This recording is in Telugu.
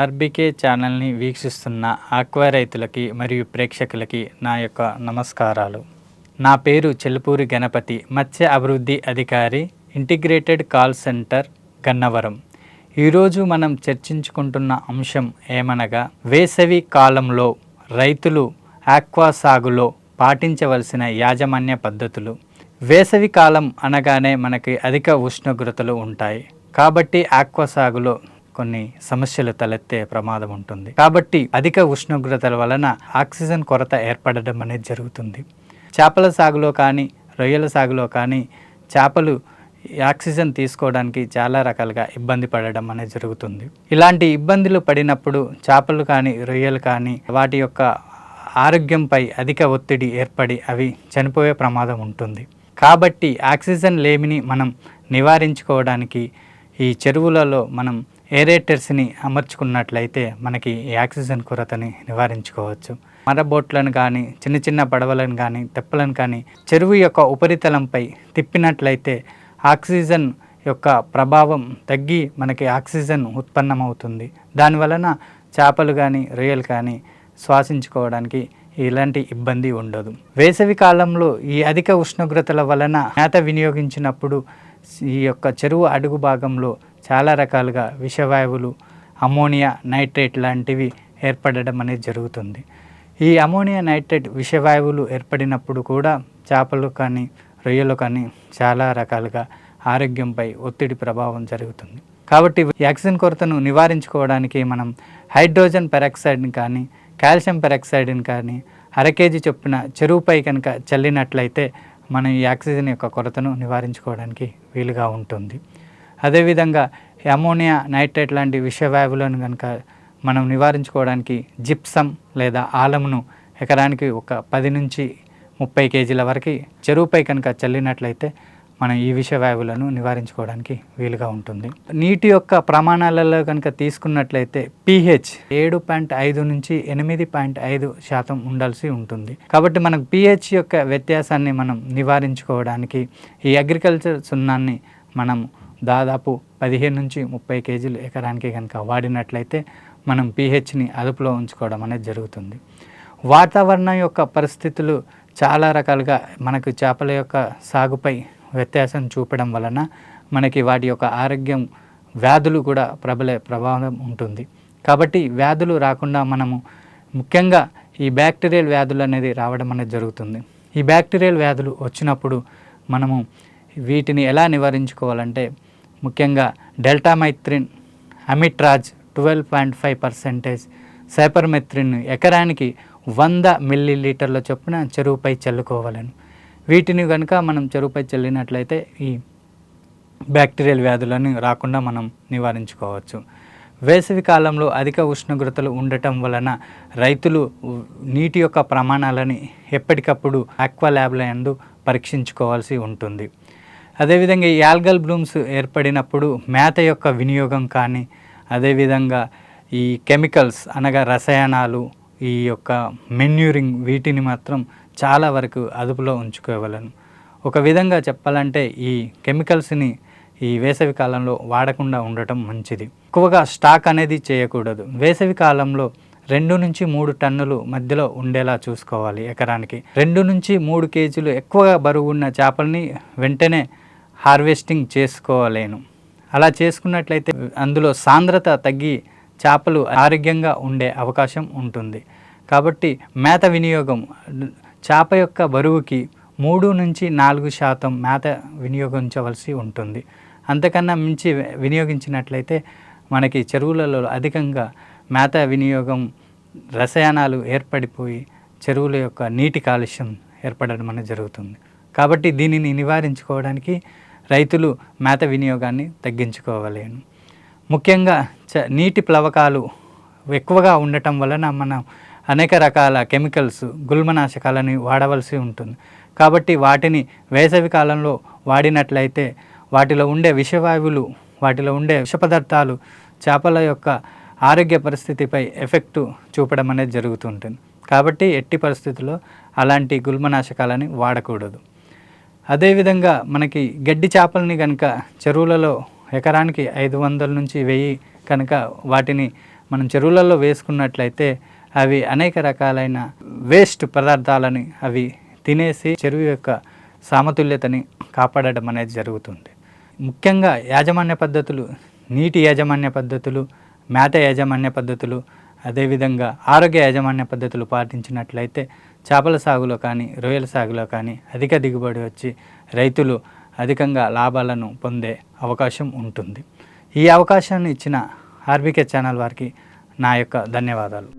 ఆర్బీకే ఛానల్ని వీక్షిస్తున్న ఆక్వా రైతులకి మరియు ప్రేక్షకులకి నా యొక్క నమస్కారాలు. నా పేరు చెల్పూరి గణపతి మత్స్య అభివృద్ధి అధికారి ఇంటిగ్రేటెడ్ కాల్ సెంటర్ గన్నవరం. ఈరోజు మనం చర్చించుకుంటున్న అంశం ఏమనగా వేసవి కాలంలో రైతులు ఆక్వా సాగులో పాటించవలసిన యాజమాన్య పద్ధతులు. వేసవి కాలం అనగానే మనకి అధిక ఉష్ణోగ్రతలు ఉంటాయి. కాబట్టి ఆక్వా సాగులో కొన్ని సమస్యలు తలెత్తే ప్రమాదం ఉంటుంది. కాబట్టి అధిక ఉష్ణోగ్రతల వలన ఆక్సిజన్ కొరత ఏర్పడడం అనేది జరుగుతుంది. చేపల సాగులో కానీ రొయ్యల సాగులో కానీ చేపలు ఆక్సిజన్ తీసుకోవడానికి చాలా రకాలుగా ఇబ్బంది పడడం అనేది జరుగుతుంది. ఇలాంటి ఇబ్బందులు పడినప్పుడు చేపలు కానీ రొయ్యలు కానీ వాటి యొక్క ఆరోగ్యంపై అధిక ఒత్తిడి ఏర్పడి అవి చనిపోయే ప్రమాదం ఉంటుంది. కాబట్టి ఆక్సిజన్ లేమిని మనం నివారించుకోవడానికి ఈ చెరువులలో మనం ఏరేటర్స్ని అమర్చుకున్నట్లయితే మనకి ఈ ఆక్సిజన్ కొరతని నివారించుకోవచ్చు. మరబోట్లను కానీ చిన్న చిన్న పడవలను కానీ తెప్పలను కానీ చెరువు యొక్క ఉపరితలంపై తిప్పినట్లయితే ఆక్సిజన్ యొక్క ప్రభావం తగ్గి మనకి ఆక్సిజన్ ఉత్పన్నమవుతుంది. దానివలన చేపలు కానీ రొయ్యలు కానీ శ్వాసించుకోవడానికి ఇలాంటి ఇబ్బంది ఉండదు. వేసవి కాలంలో ఈ అధిక ఉష్ణోగ్రతల వలన మేత వినియోగించినప్పుడు ఈ యొక్క చెరువు అడుగు భాగంలో చాలా రకాలుగా విషవాయువులు అమోనియా నైట్రేట్ లాంటివి ఏర్పడడం అనేది జరుగుతుంది. ఈ అమోనియా నైట్రేట్ విషవాయువులు ఏర్పడినప్పుడు కూడా చేపలు కానీ రొయ్యలు కానీ చాలా రకాలుగా ఆరోగ్యంపై ఒత్తిడి ప్రభావం జరుగుతుంది. కాబట్టి యాక్సిజన్ కొరతను నివారించుకోవడానికి మనం హైడ్రోజన్ పెరాక్సైడ్ని కానీ కాల్షియం పెరాక్సైడ్ని కానీ అర కేజీ చొప్పున చెరువుపై కనుక చల్లినట్లయితే మనం ఈ ఆక్సిజన్ యొక్క కొరతను నివారించుకోవడానికి వీలుగా ఉంటుంది. అదేవిధంగా అమోనియా నైట్రేట్ లాంటి విషవాయువులను కనుక మనం నివారించుకోవడానికి జిప్సం లేదా ఆలమును ఎకరానికి ఒక పది నుంచి ముప్పై కేజీల వరకు చెరువుపై కనుక చల్లినట్లయితే మనం ఈ విషవాయువులను నివారించుకోవడానికి వీలుగా ఉంటుంది. నీటి యొక్క ప్రమాణాలలో కనుక తీసుకున్నట్లయితే పిహెచ్ ఏడు పాయింట్ ఐదు నుంచి ఎనిమిది పాయింట్ ఐదు శాతం ఉండాల్సి ఉంటుంది. కాబట్టి మనకు పిహెచ్ యొక్క వ్యత్యాసాన్ని మనం నివారించుకోవడానికి ఈ అగ్రికల్చర్ సున్నాన్ని మనం దాదాపు పదిహేను నుంచి ముప్పై కేజీలు ఎకరానికి కనుక వాడినట్లయితే మనం పిహెచ్ని అదుపులో ఉంచుకోవడం అనేది జరుగుతుంది. వాతావరణం యొక్క పరిస్థితులు చాలా రకాలుగా మనకు చేపల యొక్క సాగుపై వ్యత్యాసం చూపడం వలన మనకి వాటి యొక్క ఆరోగ్యం వ్యాధులు కూడా ప్రబలే ప్రభావం ఉంటుంది. కాబట్టి వ్యాధులు రాకుండా మనము ముఖ్యంగా ఈ బ్యాక్టీరియల్ వ్యాధులు అనేది రావడం అనేది జరుగుతుంది. ఈ బ్యాక్టీరియల్ వ్యాధులు వచ్చినప్పుడు మనము వీటిని ఎలా నివారించుకోవాలంటే ముఖ్యంగా deltamethrin amitraz twelve point five percentage cypermethrin ఎకరానికి వంద మిల్లీ లీటర్ల చొప్పున చెరువుపై చల్లుకోవాలని. వీటిని కనుక మనం చెరువుపై చల్లినట్లయితే ఈ బ్యాక్టీరియల్ వ్యాధులను రాకుండా మనం నివారించుకోవచ్చు. వేసవి కాలంలో అధిక ఉష్ణోగ్రతలు ఉండటం వలన రైతులు నీటి యొక్క ప్రమాణాలని ఎప్పటికప్పుడు ఆక్వా ల్యాబ్ల యందు పరీక్షించుకోవాల్సి ఉంటుంది. అదేవిధంగా ఈ యాల్గల్ బ్లూమ్స్ ఏర్పడినప్పుడు మేత యొక్క వినియోగం కానీ అదేవిధంగా ఈ కెమికల్స్ అనగా రసాయనాలు ఈ యొక్క మెన్యూరింగ్ వీటిని మాత్రం చాలా వరకు అదుపులో ఉంచుకోగలను ఒక విధంగా చెప్పాలంటే ఈ కెమికల్స్ని ఈ వేసవి కాలంలో వాడకుండా ఉండటం మంచిది. ఎక్కువగా స్టాక్ అనేది చేయకూడదు. వేసవి కాలంలో రెండు నుంచి మూడు టన్నులు మధ్యలో ఉండేలా చూసుకోవాలి ఎకరానికి. రెండు నుంచి మూడు కేజీలు ఎక్కువగా బరువు ఉన్న చేపల్ని వెంటనే హార్వెస్టింగ్ చేసుకోలేను. అలా చేసుకున్నట్లయితే అందులో సాంద్రత తగ్గి చేపలు ఆరోగ్యంగా ఉండే అవకాశం ఉంటుంది. కాబట్టి మేత వినియోగం చేప యొక్క బరువుకి మూడు నుంచి నాలుగు శాతం మేత వినియోగించవలసి ఉంటుంది. అంతకన్నా మించి వినియోగించినట్లయితే మనకి చెరువులలో అధికంగా మేత వినియోగం రసాయనాలు ఏర్పడిపోయి చెరువుల యొక్క నీటి కాలుష్యం ఏర్పడడం అనేది జరుగుతుంది. కాబట్టి దీనిని నివారించుకోవడానికి రైతులు మేత వినియోగాన్ని తగ్గించుకోవలేను ముఖ్యంగా చ నీటి ప్లవకాలు ఎక్కువగా ఉండటం వలన మనం అనేక రకాల కెమికల్స్ గుల్మనాశకాలని వాడవలసి ఉంటుంది. కాబట్టి వాటిని వేసవి కాలంలో వాడినట్లయితే వాటిలో ఉండే విషవాయువులు వాటిలో ఉండే విష పదార్థాలు చేపల యొక్క ఆరోగ్య పరిస్థితిపై ఎఫెక్టు చూపడం అనేది జరుగుతుంటుంది కాబట్టి ఎట్టి పరిస్థితుల్లో అలాంటి గుల్మనాశకాలని వాడకూడదు. అదేవిధంగా మనకి గడ్డి చేపల్ని కనుక చెరువులలో ఎకరానికి ఐదు వందల నుంచి వెయ్యి కనుక వాటిని మనం చెరువులలో వేసుకున్నట్లయితే అవి అనేక రకాలైన వేస్ట్ పదార్థాలని అవి తినేసి చెరువు యొక్క సామతుల్యతని కాపాడడం అనేది జరుగుతుంది. ముఖ్యంగా యాజమాన్య పద్ధతులు నీటి యాజమాన్య పద్ధతులు మేత యాజమాన్య పద్ధతులు అదేవిధంగా ఆరోగ్య యాజమాన్య పద్ధతులు పాటించినట్లయితే చేపల సాగులో కానీ రొయ్యల సాగులో కానీ అధిక దిగుబడి వచ్చి రైతులు అధికంగా లాభాలను పొందే అవకాశం ఉంటుంది. ఈ అవకాశాన్ని ఇచ్చిన ఆర్బీకే ఛానల్ వారికి నా యొక్క ధన్యవాదాలు.